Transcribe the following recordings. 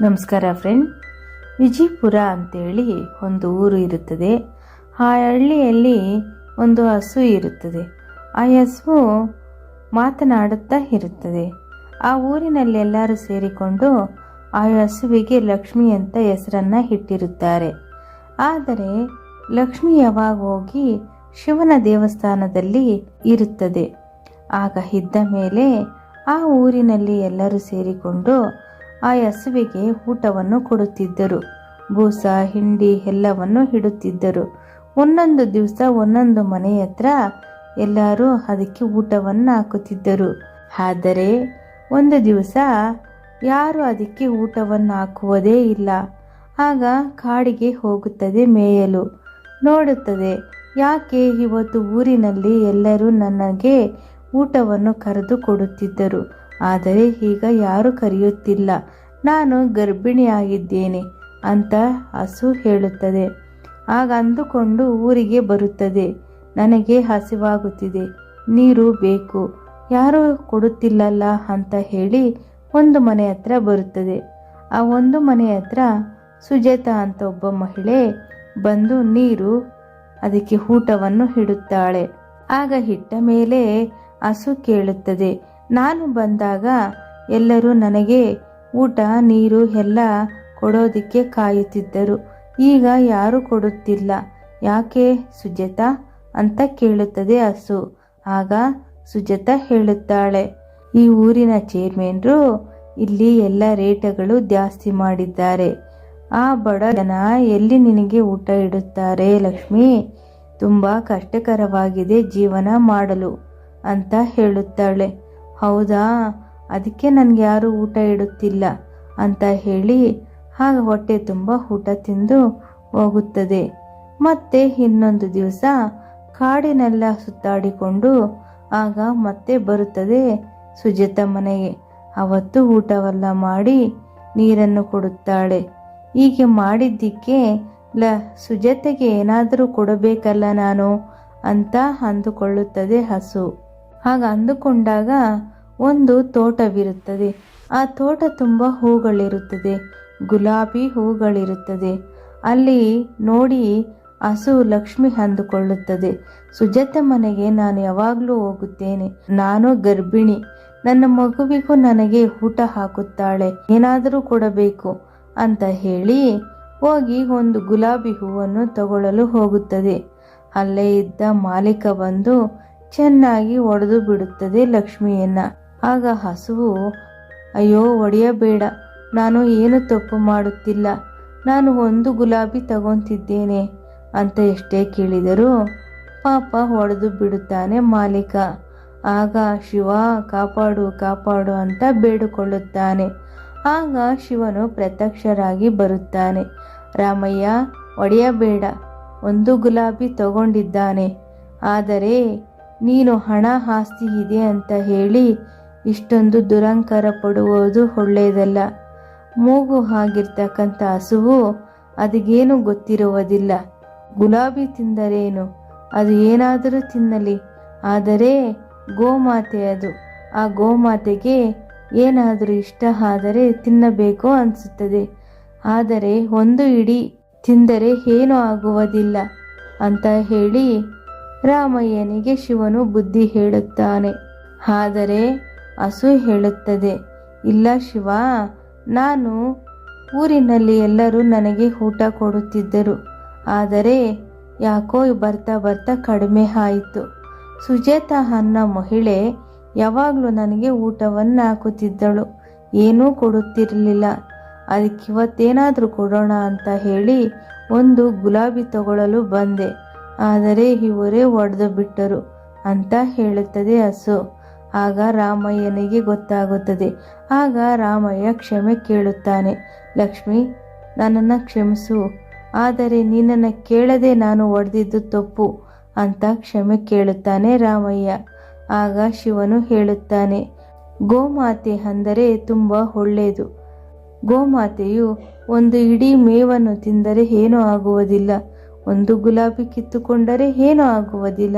ನಮಸ್ಕಾರ ಫ್ರೆಂಡ್ ವಿಜಯಪುರ ಅಂತೇಳಿ ಒಂದು ಊರು ಇರುತ್ತದೆ. ಆ ಹಳ್ಳಿಯಲ್ಲಿ ಒಂದು ಹಸು ಇರುತ್ತದೆ. ಆ ಹಸು ಮಾತನಾಡುತ್ತಾ ಇರುತ್ತದೆ. ಆ ಊರಿನಲ್ಲಿ ಎಲ್ಲರೂ ಸೇರಿಕೊಂಡು ಆ ಹಸುವಿಗೆ ಲಕ್ಷ್ಮಿ ಅಂತ ಹೆಸರನ್ನು ಇಟ್ಟಿರುತ್ತಾರೆ. ಆದರೆ ಲಕ್ಷ್ಮಿ ಯಾವಾಗ ಹೋಗಿ ಶಿವನ ದೇವಸ್ಥಾನದಲ್ಲಿ ಇರುತ್ತದೆ. ಆಗ ಇದ್ದ ಮೇಲೆ ಆ ಊರಿನಲ್ಲಿ ಎಲ್ಲರೂ ಸೇರಿಕೊಂಡು ಆ ಹಸುವಿಗೆ ಊಟವನ್ನು ಕೊಡುತ್ತಿದ್ದರು. ಬೂಸ, ಹಿಂಡಿ ಎಲ್ಲವನ್ನು ಇಡುತ್ತಿದ್ದರು. ಒಂದೊಂದು ದಿವಸ ಒಂದೊಂದು ಮನೆ ಹತ್ರ ಎಲ್ಲರೂ ಅದಕ್ಕೆ ಊಟವನ್ನು ಹಾಕುತ್ತಿದ್ದರು. ಆದರೆ ಒಂದು ದಿವಸ ಯಾರು ಅದಕ್ಕೆ ಊಟವನ್ನು ಹಾಕುವುದೇ ಇಲ್ಲ. ಆಗ ಕಾಡಿಗೆ ಹೋಗುತ್ತದೆ ಮೇಯಲು. ನೋಡುತ್ತದೆ, ಯಾಕೆ ಇವತ್ತು ಊರಿನಲ್ಲಿ ಎಲ್ಲರೂ ನನಗೆ ಊಟವನ್ನು ಕರೆದು ಕೊಡುತ್ತಿದ್ದರು? ಆದರೆ ಈಗ ಯಾರು ಕರೆಯುತ್ತಿಲ್ಲ. ನಾನು ಗರ್ಭಿಣಿಯಾಗಿದ್ದೇನೆ ಅಂತ ಹಸು ಹೇಳುತ್ತದೆ. ಆಗ ಅಂದುಕೊಂಡು ಊರಿಗೆ ಬರುತ್ತದೆ. ನನಗೆ ಹಸಿವಾಗುತ್ತಿದೆ. ನೀರು ಬೇಕು. ಯಾರು ಕೊಡುತ್ತಿಲ್ಲಲ್ಲ ಅಂತ ಹೇಳಿ ಒಂದು ಮನೆ ಹತ್ರ ಬರುತ್ತದೆ. ಆ ಒಂದು ಮನೆ ಹತ್ರ ಸುಜಾತ ಅಂತ ಒಬ್ಬ ಮಹಿಳೆ ಬಂದು ನೀರು, ಅದಕ್ಕೆ ಊಟವನ್ನು ಇಡುತ್ತಾಳೆ. ಆಗ ಹಿಟ್ಟ ಮೇಲೆ ಹಸು ಕೇಳುತ್ತದೆ. ನಾನು ಬಂದಾಗ ಎಲ್ಲರೂ ನನಗೆ ಊಟ, ನೀರು ಎಲ್ಲ ಕೊಡೋದಕ್ಕೆ ಕಾಯುತ್ತಿದ್ದರು. ಈಗ ಯಾರು ಕೊಡುತ್ತಿಲ್ಲ. ಯಾಕೆ ಸುಜಾತ? ಅಂತ ಕೇಳುತ್ತದೆ ಹಸು ಆಗ ಸುಜಾತ ಹೇಳುತ್ತಾಳೆ, ಈ ಊರಿನ ಚೇರ್ಮನ್ರು ಇಲ್ಲಿ ಎಲ್ಲ ರೇಟಗಳು ಜಾಸ್ತಿ ಮಾಡಿದ್ದಾರೆ. ಆ ಬಡ ಜನ ಎಲ್ಲಿ ನಿನಗೆ ಊಟ ಇಡುತ್ತಾರೆ ಲಕ್ಷ್ಮಿ? ತುಂಬ ಕಷ್ಟಕರವಾಗಿದೆ ಜೀವನ ಮಾಡಲು, ಅಂತ ಹೇಳುತ್ತಾಳೆ. ಹೌದಾ? ಅದಕ್ಕೆ ನನಗೆ ಯಾರು ಊಟ ಇಡುತ್ತಿಲ್ಲ ಅಂತ ಹೇಳಿ ಆಗ ಹೊಟ್ಟೆ ತುಂಬ ಊಟ ತಿಂದು ಹೋಗುತ್ತದೆ. ಮತ್ತೆ ಇನ್ನೊಂದು ದಿವಸ ಕಾಡಿನೆಲ್ಲ ಸುತ್ತಾಡಿಕೊಂಡು ಆಗ ಮತ್ತೆ ಬರುತ್ತದೆ ಸುಜಾತ ಮನೆಗೆ. ಅವತ್ತು ಊಟವೆಲ್ಲ ಮಾಡಿ ನೀರನ್ನು ಕೊಡುತ್ತಾಳೆ. ಹೀಗೆ ಮಾಡಿದ್ದಕ್ಕೆ, ಲ, ಸುಜಾತೆಗೆ ಏನಾದರೂ ಕೊಡಬೇಕಲ್ಲ ನಾನು ಅಂತ ಅಂದುಕೊಳ್ಳುತ್ತದೆ ಹಸು. ಹಾಗ ಅಂದುಕೊಂಡಾಗ ಒಂದು ತೋಟವಿರುತ್ತದೆ. ಆ ತೋಟ ತುಂಬ ಹೂಗಳಿರುತ್ತದೆ. ಗುಲಾಬಿ ಹೂಗಳಿರುತ್ತದೆ. ಅಲ್ಲಿ ನೋಡಿ ಹಸು ಲಕ್ಷ್ಮಿ ಅಂದುಕೊಳ್ಳುತ್ತದೆ. ಸುಜಾತ ಮನೆಗೆ ನಾನು ಯಾವಾಗಲೂ ಹೋಗುತ್ತೇನೆ. ನಾನು ಗರ್ಭಿಣಿ. ನನ್ನ ಮಗುವಿಗೂ ನನಗೆ ಊಟ ಹಾಕುತ್ತಾಳೆ. ಏನಾದರೂ ಕೊಡಬೇಕು ಅಂತ ಹೇಳಿ ಹೋಗಿ ಒಂದು ಗುಲಾಬಿ ಹೂವನ್ನು ತಗೊಳ್ಳಲು ಹೋಗುತ್ತದೆ. ಅಲ್ಲೇ ಇದ್ದ ಮಾಲೀಕ ಬಂದು ಚೆನ್ನಾಗಿ ಒಡೆದು ಬಿಡುತ್ತದೆ ಲಕ್ಷ್ಮಿಯನ್ನ. ಆಗ ಹಸುವು, ಅಯ್ಯೋ, ಒಡೆಯಬೇಡ. ನಾನು ಏನು ತಪ್ಪು ಮಾಡುತ್ತಿಲ್ಲ. ನಾನು ಒಂದು ಗುಲಾಬಿ ತಗೊತಿದ್ದೇನೆ ಅಂತ ಎಷ್ಟೇ ಕೇಳಿದರೂ ಪಾಪ ಹೊಡೆದು ಬಿಡುತ್ತಾನೆ ಮಾಲೀಕ. ಆಗ ಶಿವ, ಕಾಪಾಡು ಕಾಪಾಡು ಅಂತ ಬೇಡಿಕೊಳ್ಳುತ್ತಾನೆ. ಆಗ ಶಿವನು ಪ್ರತ್ಯಕ್ಷರಾಗಿ ಬರುತ್ತಾನೆ. ರಾಮಯ್ಯ, ಒಡೆಯಬೇಡ. ಒಂದು ಗುಲಾಬಿ ತಗೊಂಡಿದ್ದಾನೆ. ಆದರೆ ನೀನು ಹಣ ಆಸ್ತಿ ಇದೆ ಅಂತ ಹೇಳಿ ಇಷ್ಟೊಂದು ದುರಂಕಾರ ಪಡುವುದು ಒಳ್ಳೆಯದಲ್ಲ. ಮೂಗು ಆಗಿರ್ತಕ್ಕಂಥ ಹಸುವು ಅದಗೇನು ಗೊತ್ತಿರುವುದಿಲ್ಲ. ಗುಲಾಬಿ ತಿಂದರೇನು? ಅದು ಏನಾದರೂ ತಿನ್ನಲಿ. ಆದರೆ ಗೋಮಾತೆ ಅದು. ಆ ಗೋಮಾತೆಗೆ ಏನಾದರೂ ಇಷ್ಟ ಆದರೆ ತಿನ್ನಬೇಕು ಅನಿಸುತ್ತದೆ. ಆದರೆ ಒಂದು ಇಡೀ ತಿಂದರೆ ಏನೂ ಆಗುವುದಿಲ್ಲ ಅಂತ ಹೇಳಿ ರಾಮಯ್ಯನಿಗೆ ಶಿವನು ಬುದ್ಧಿ ಹೇಳುತ್ತಾನೆ. ಆದರೆ ಹಸು ಹೇಳುತ್ತದೆ. ಇಲ್ಲ ಶಿವ, ನಾನು ಊರಿನಲ್ಲಿ ಎಲ್ಲರೂ ನನಗೆ ಊಟ ಕೊಡುತ್ತಿದ್ದರು. ಆದರೆ ಯಾಕೋ ಬರ್ತಾ ಬರ್ತಾ ಕಡಿಮೆ ಆಯಿತು. ಸುಜಾತ ಅನ್ನೋ ಮಹಿಳೆ ಯಾವಾಗಲೂ ನನಗೆ ಊಟವನ್ನು ಹಾಕುತ್ತಿದ್ದಳು. ಏನೂ ಕೊಡುತ್ತಿರಲಿಲ್ಲ. ಅದಕ್ಕಿವತ್ತೇನಾದರೂ ಕೊಡೋಣ ಅಂತ ಹೇಳಿ ಒಂದು ಗುಲಾಬಿ ತಗೊಳ್ಳಲು ಬಂದೆ. ಆದರೆ ಇವರೇ ಒಡೆದು ಬಿಟ್ಟರು ಅಂತ ಹೇಳುತ್ತದೆ ಹಸು ಆಗ ರಾಮಯ್ಯನಿಗೆ ಗೊತ್ತಾಗುತ್ತದೆ. ಆಗ ರಾಮಯ್ಯ ಕ್ಷಮೆ ಕೇಳುತ್ತಾನೆ. ಲಕ್ಷ್ಮಿ, ನನ್ನನ್ನು ಕ್ಷಮಿಸು. ಆದರೆ ನಿನ್ನನ್ನು ಕೇಳದೆ ನಾನು ಒಡೆದಿದ್ದು ತಪ್ಪು ಅಂತ ಕ್ಷಮೆ ಕೇಳುತ್ತಾನೆ ರಾಮಯ್ಯ. ಆಗ ಶಿವನು ಹೇಳುತ್ತಾನೆ, ಗೋಮಾತೆ ಅಂದರೆ ತುಂಬ ಒಳ್ಳೆಯದು. ಗೋಮಾತೆಯು ಒಂದು ಇಡೀ ಮೇವನ್ನು ತಿಂದರೆ ಏನೂ ಆಗುವುದಿಲ್ಲ. ಒಂದು ಗುಲಾಬಿ ಕಿತ್ತುಕೊಂಡರೆ ಏನೂ ಆಗುವುದಿಲ್ಲ.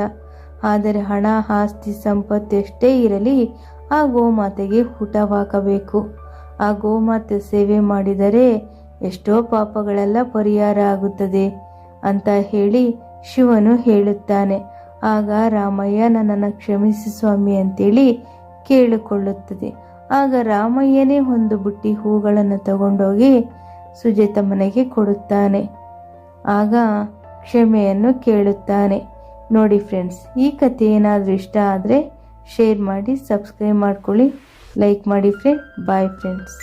ಆದರೆ ಹಣ, ಆಸ್ತಿ, ಸಂಪತ್ತು ಎಷ್ಟೇ ಇರಲಿ ಆ ಗೋಮಾತೆಗೆ ಊಟವಾಗಬೇಕು ಆ ಗೋಮಾತೆ ಸೇವೆ ಮಾಡಿದರೆ ಎಷ್ಟೋ ಪಾಪಗಳೆಲ್ಲ ಪರಿಹಾರ ಆಗುತ್ತದೆ ಅಂತ ಹೇಳಿ ಶಿವನು ಹೇಳುತ್ತಾನೆ. ಆಗ ರಾಮಯ್ಯ, ನನ್ನನ್ನು ಕ್ಷಮಿಸಿ ಸ್ವಾಮಿ ಅಂತೇಳಿ ಕೇಳಿಕೊಳ್ಳುತ್ತದೆ. ಆಗ ರಾಮಯ್ಯನೇ ಒಂದು ಬುಟ್ಟಿ ಹೂಗಳನ್ನು ತಗೊಂಡೋಗಿ ಸುಜೇತ ಮನೆಗೆ ಕೊಡುತ್ತಾನೆ. ಆಗ ಕ್ಷಮೆಯನ್ನು ಕೇಳುತ್ತಾನೆ. ನೋಡಿ ಫ್ರೆಂಡ್ಸ್ ಈ ಕಥೆ ಏನಾದರೂ ಇಷ್ಟ ಆದರೆ ಶೇರ್ ಮಾಡಿ ಸಬ್ಸ್ಕ್ರೈಬ್ ಮಾಡ್ಕೊಳ್ಳಿ. ಲೈಕ್ ಮಾಡಿ ಫ್ರೆಂಡ್ ಬಾಯ್ ಫ್ರೆಂಡ್ಸ್